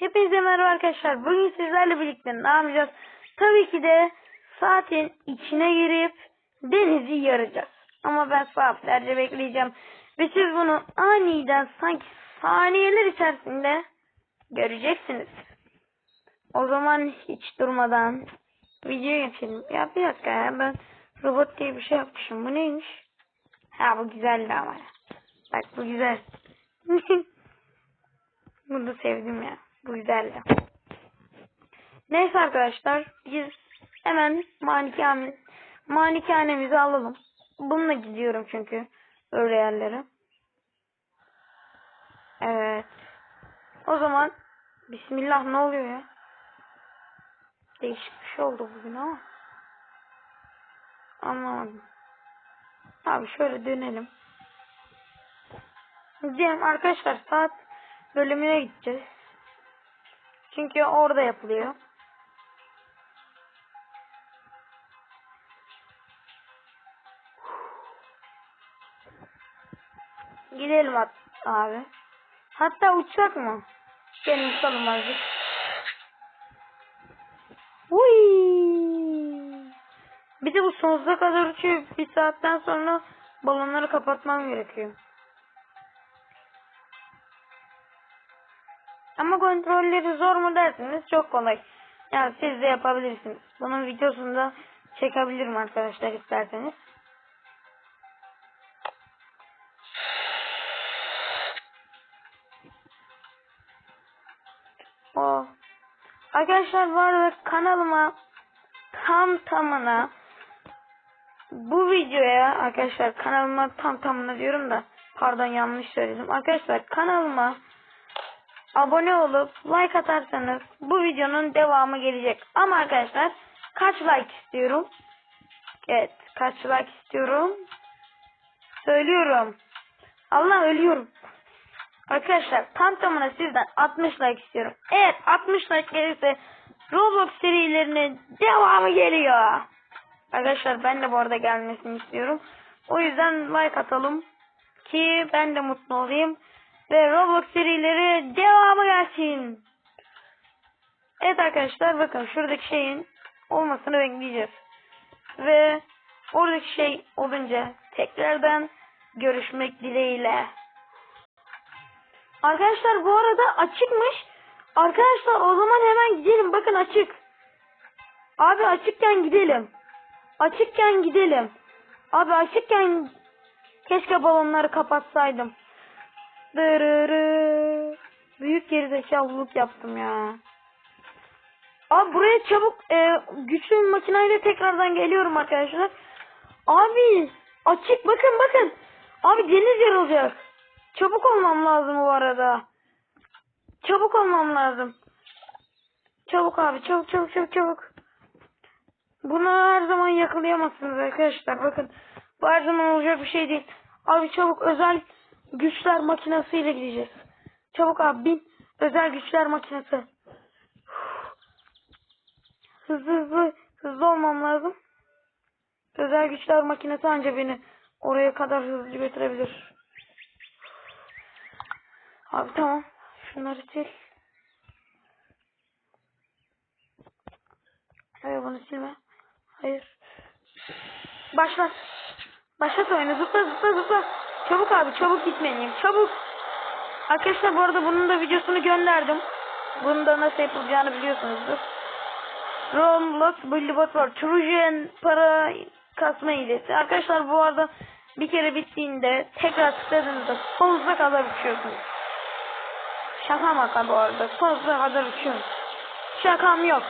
Hepinize merhaba arkadaşlar. Bugün sizlerle birlikte ne yapacağız? Tabii ki de saatin içine girip denizi yaracağız. Ama ben saatlerce bekleyeceğim. Ve siz bunu aniden sanki saniyeler içerisinde göreceksiniz. O zaman hiç durmadan videoya geçelim. Ya bir dakika ya ben robot diye bir şey yapmışım. Bu neymiş? Ha bu güzeldi ama. Bak bu güzel. Bunu da sevdim ya. Bu güzeldi. Neyse arkadaşlar biz hemen malikane, malikanemizi alalım. Bununla gidiyorum çünkü öyle yerlere. Evet. O zaman Bismillah ne oluyor ya? Değişik bir şey oldu bugün ama. Anlamadım. Abi şöyle dönelim. Diyelim arkadaşlar saat bölümüne gideceğiz. Çünkü orada yapılıyor. Gidelim at abi. Hatta uçak mı? Gelin uçalım azıcık. Bir de bu sonsuza kadar uçuyor. Bir saatten sonra balonları kapatmam gerekiyor. Ama kontrolleri zor mu derseniz çok kolay. Yani siz de yapabilirsiniz. Bunun videosunu da çekebilirim arkadaşlar isterseniz. O. Arkadaşlar bu arada kanalıma tam tamına bu videoya arkadaşlar kanalıma tam tamına diyorum da pardon yanlış söyledim. Arkadaşlar kanalıma abone olup like atarsanız bu videonun devamı gelecek. Ama arkadaşlar kaç like istiyorum? Evet kaç like istiyorum? Söylüyorum. Allah ölüyorum. Arkadaşlar tam tamına sizden 60 like istiyorum. Evet 60 like gelirse Roblox serilerinin devamı geliyor. Arkadaşlar ben de bu arada gelmesini istiyorum. O yüzden like atalım ki ben de mutlu olayım ve Roblox serileri devamı gelsin. Evet arkadaşlar bakın şuradaki şeyin olmasını bekleyeceğiz. Ve oradaki şey olunca tekrardan görüşmek dileğiyle. Arkadaşlar bu arada açıkmış. Arkadaşlar o zaman hemen gidelim. Bakın açık. Abi açıkken gidelim. Açıkken gidelim. Abi açıkken keşke balonları kapatsaydım. Dırırı. Büyük gerizekalılık yaptım ya. Abi buraya çabuk e, güçlü bir makineyle tekrardan geliyorum arkadaşlar. Abi açık bakın bakın. Abi deniz yarılacak. Çabuk olmam lazım bu arada. Çabuk olmam lazım. Çabuk abi çabuk çabuk çabuk çabuk. Bunu her zaman yakalayamazsınız arkadaşlar. Bakın bu her zaman olacak bir şey değil. Abi çabuk özel güçler makinesiyle gideceğiz. Çabuk abi bin. Özel güçler makinesi. Hızlı hızlı hızlı olmam lazım. Özel güçler makinesi anca beni oraya kadar hızlı götürebilir. Abi tamam. Şunları sil. Hayır bunu silme. Hayır. Başlat. Başlat oyunu. Zıpla zıpla zıpla. Çabuk abi çabuk gitmeliyim. Çabuk. Arkadaşlar bu arada bunun da videosunu gönderdim. Bunun da nasıl yapılacağını biliyorsunuzdur. Roblox Bullybot var. Trojan para kasma hilesi. Arkadaşlar bu arada bir kere bittiğinde tekrar tıkladığınızda sonsuza kadar uçuyorsunuz. Şaka maka bu arada. Sonsuza kadar uçuyorum. Şakam yok.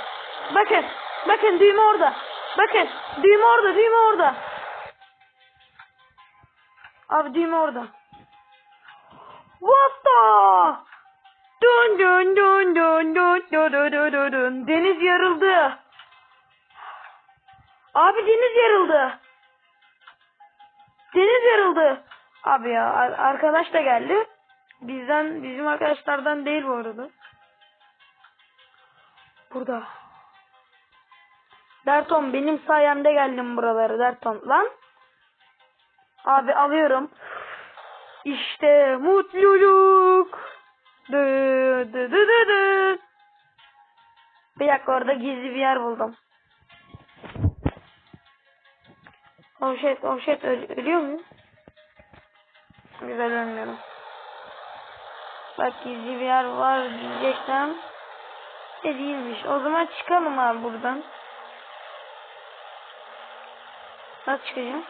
Bakın. Bakın düğme orada. Bakın. Düğme orada. Düğme orada. Abi düğme orada. What the? Dun dun dun dun dun dun dun dun. Deniz yarıldı. Abi deniz yarıldı. Deniz yarıldı. Abi ya ar- arkadaş da geldi. Bizden bizim arkadaşlardan değil bu arada. Burada. Derton benim sayemde geldim buralara Derton. Lan. Abi alıyorum. İşte mutluluk. Dı dı dı dı dı. Bir dakika orada gizli bir yer buldum. Oh shit, oh shit, Öl- ölüyor muyum? Güzel ölmüyorum. Bak gizli bir yer var diyeceksem de değilmiş. O zaman çıkalım abi buradan. Nasıl çıkacağım?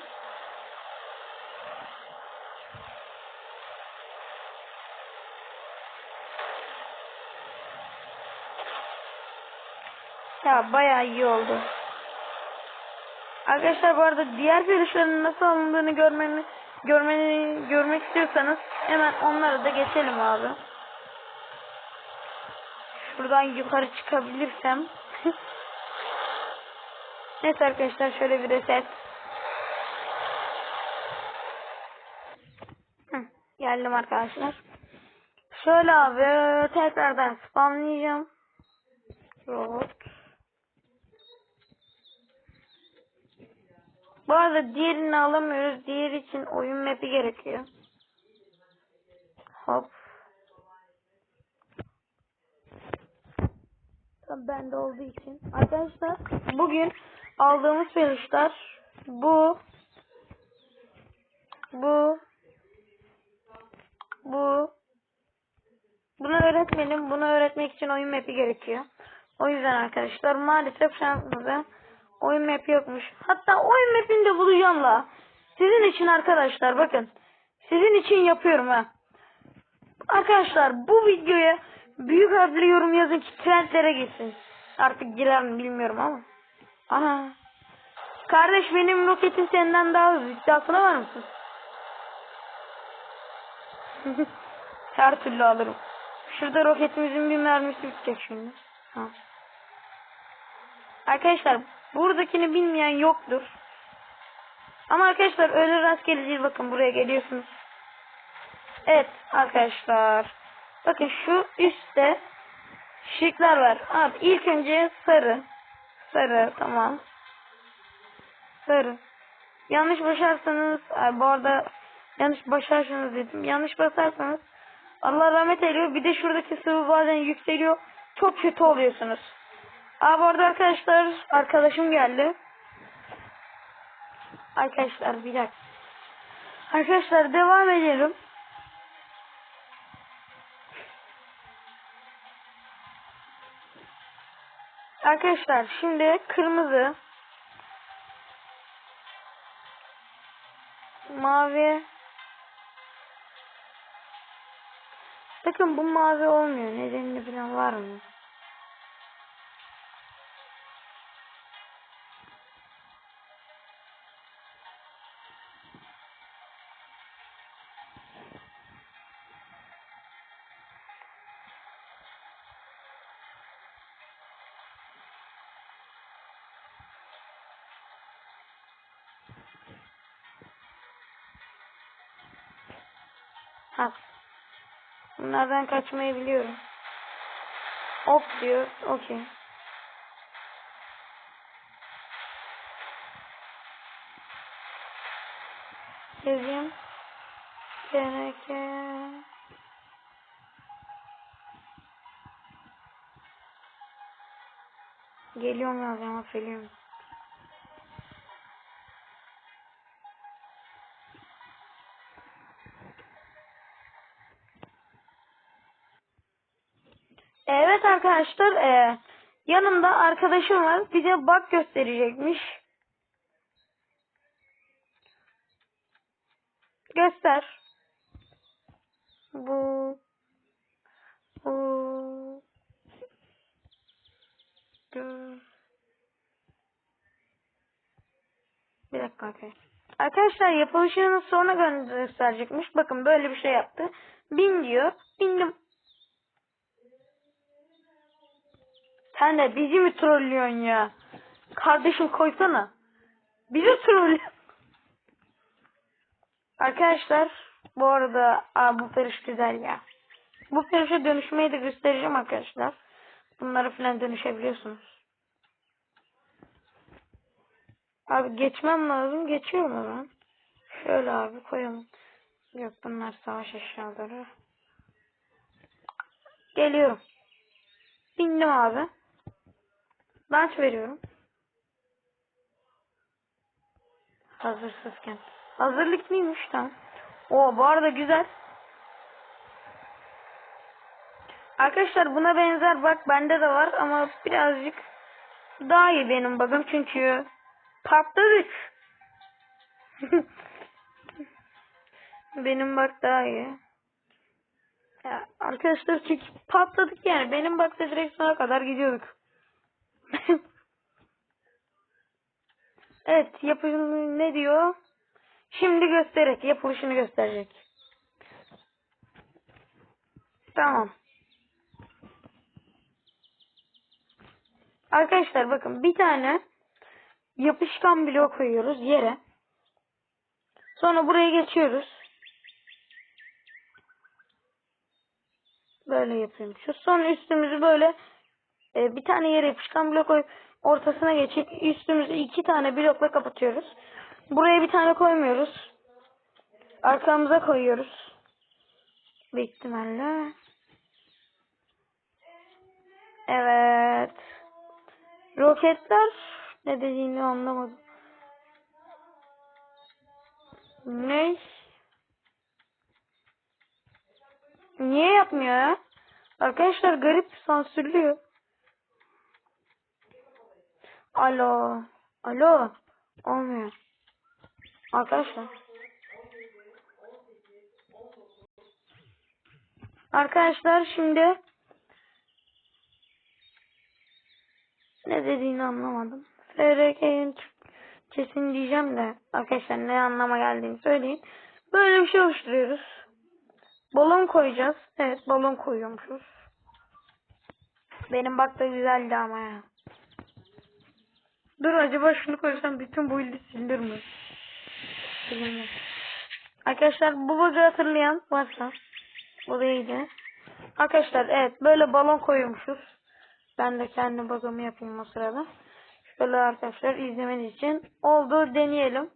Ya bayağı iyi oldu. Arkadaşlar bu arada diğer peluşların nasıl alındığını görmeni görmeni görmek istiyorsanız hemen onlara da geçelim abi. Şuradan yukarı çıkabilirsem. evet arkadaşlar şöyle bir reset. Geldim arkadaşlar. Şöyle abi tekrardan spamlayacağım. Robot. Bu arada diğerini alamıyoruz. Diğer için oyun map'i gerekiyor. Hop. Tabii bende olduğu için. Arkadaşlar bugün aldığımız peluşlar bu bu bu bunu öğretmenim. Bunu öğretmek için oyun map'i gerekiyor. O yüzden arkadaşlar maalesef şansımıza oyun map'i yokmuş. Hatta oyun map'ini de bulacağım la. Sizin için arkadaşlar bakın. Sizin için yapıyorum ha. Arkadaşlar bu videoya büyük harfli yorum yazın ki trendlere gitsin. Artık girer mi bilmiyorum ama. Ana. Kardeş benim roketim senden daha hızlı. İddiasına var mısın? Her türlü alırım. Şurada roketimizin bir mermisi bitecek şimdi. Ha. Arkadaşlar buradakini bilmeyen yoktur. Ama arkadaşlar öyle rastgele değil bakın buraya geliyorsunuz. Evet arkadaşlar. Bakın şu üstte şıklar var. Abi ilk önce sarı. Sarı tamam. Sarı. Yanlış basarsanız ay bu arada yanlış basarsanız dedim. Yanlış basarsanız Allah rahmet eyliyor. Bir de şuradaki sıvı bazen yükseliyor. Çok kötü oluyorsunuz. Aa bu arada arkadaşlar arkadaşım geldi. Arkadaşlar bir dakika. Arkadaşlar devam edelim. Arkadaşlar şimdi kırmızı mavi Bakın bu mavi olmuyor. Nedenini bilen var mı? Bunlardan kaçmayı biliyorum. Hop diyor. Okey. Yazayım. Teneke. Geliyorum yazacağım affediyorum. Arkadaşlar e, yanımda arkadaşım var. Bize bak gösterecekmiş. Göster. Bu bu. Bir dakika arkadaşlar. Arkadaşlar yapılışını sonra gösterecekmiş. Bakın böyle bir şey yaptı. Bin diyor. Bindim. Sen de bizi mi trollüyorsun ya? Kardeşim koysana. Bizi trollüyor. Arkadaşlar bu arada aa, bu periş güzel ya. Bu perişe dönüşmeyi de göstereceğim arkadaşlar. Bunları falan dönüşebiliyorsunuz. Abi geçmem lazım. Geçiyorum zaman. Şöyle abi koyalım. Yok bunlar savaş eşyaları. Geliyorum. Bindim abi. Launch veriyorum. Hazırsızken. Hazırlıklıymış tamam. O bu arada güzel. Arkadaşlar buna benzer bak bende de var ama birazcık daha iyi benim bakım çünkü patladık. benim bak daha iyi. Ya arkadaşlar çünkü patladık yani benim bak da direksiyona kadar gidiyorduk. evet yapılış ne diyor? Şimdi göstererek yapılışını gösterecek. Tamam. Arkadaşlar bakın bir tane yapışkan blok koyuyoruz yere. Sonra buraya geçiyoruz. Böyle yapıyorum. Şu son üstümüzü böyle e, bir tane yere yapışkan blok koyup ortasına geçip üstümüzü iki tane blokla kapatıyoruz. Buraya bir tane koymuyoruz. Arkamıza koyuyoruz. Büyük ihtimalle. Evet. Roketler ne dediğini anlamadım. Ne? Niye yapmıyor ya? Arkadaşlar garip sansürlüyor. Alo. Alo. Olmuyor. Arkadaşlar. Arkadaşlar şimdi ne dediğini anlamadım. FRK'nin kesin diyeceğim de arkadaşlar ne anlama geldiğini söyleyin. Böyle bir şey oluşturuyoruz. Balon koyacağız. Evet balon koyuyormuşuz. Benim bak da güzeldi ama ya. Dur acaba şunu koysam bütün bu ildi silinir mi? Silinmez. Arkadaşlar bu bug'ı hatırlayan varsa bu da iyiydi. Arkadaşlar evet böyle balon koyuyormuşuz. Ben de kendi bug'ımı yapayım o sırada. Şöyle arkadaşlar izlemeniz için oldu deneyelim.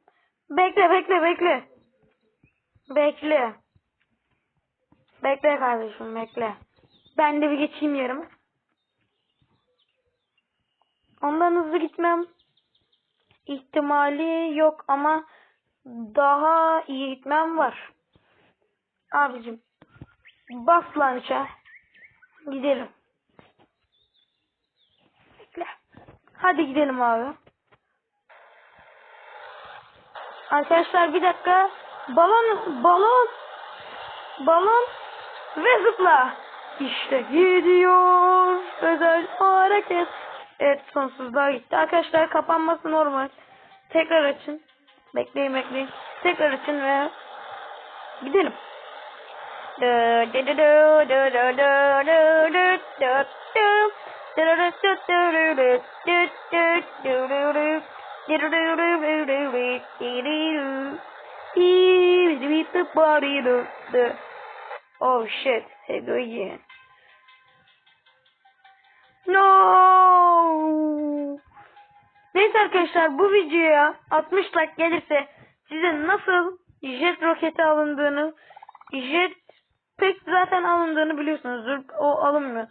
Bekle bekle bekle. Bekle. Bekle kardeşim bekle. Ben de bir geçeyim yarım. Ondan hızlı gitmem ihtimali yok ama daha iyi gitmem var. Abicim bas lança gidelim. Bekle. Hadi gidelim abi. Arkadaşlar bir dakika. Balon, balon, balon ve zıpla. İşte gidiyor. Özel hareket. Evet sonsuzluğa gitti. Arkadaşlar kapanması normal. Tekrar açın. Bekleyin bekleyin. Tekrar açın ve gidelim. Oh shit. Hey, go again. No. Neyse arkadaşlar bu videoya 60 like gelirse size nasıl jet roketi alındığını jet pek zaten alındığını biliyorsunuzdur. O alınmıyor.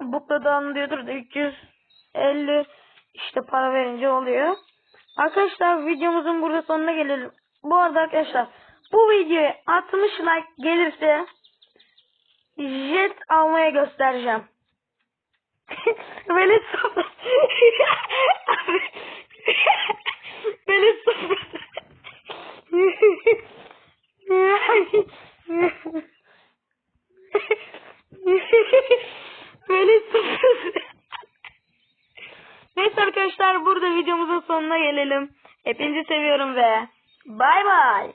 Bukla da alınıyordur da 350 işte para verince oluyor. Arkadaşlar videomuzun burada sonuna gelelim. Bu arada arkadaşlar bu videoya 60 like gelirse jet almaya göstereceğim. Böyle sıfır. Böyle sıfır. Böyle sıfır. Neyse arkadaşlar burada videomuzun sonuna gelelim. Hepinizi seviyorum ve bay bay.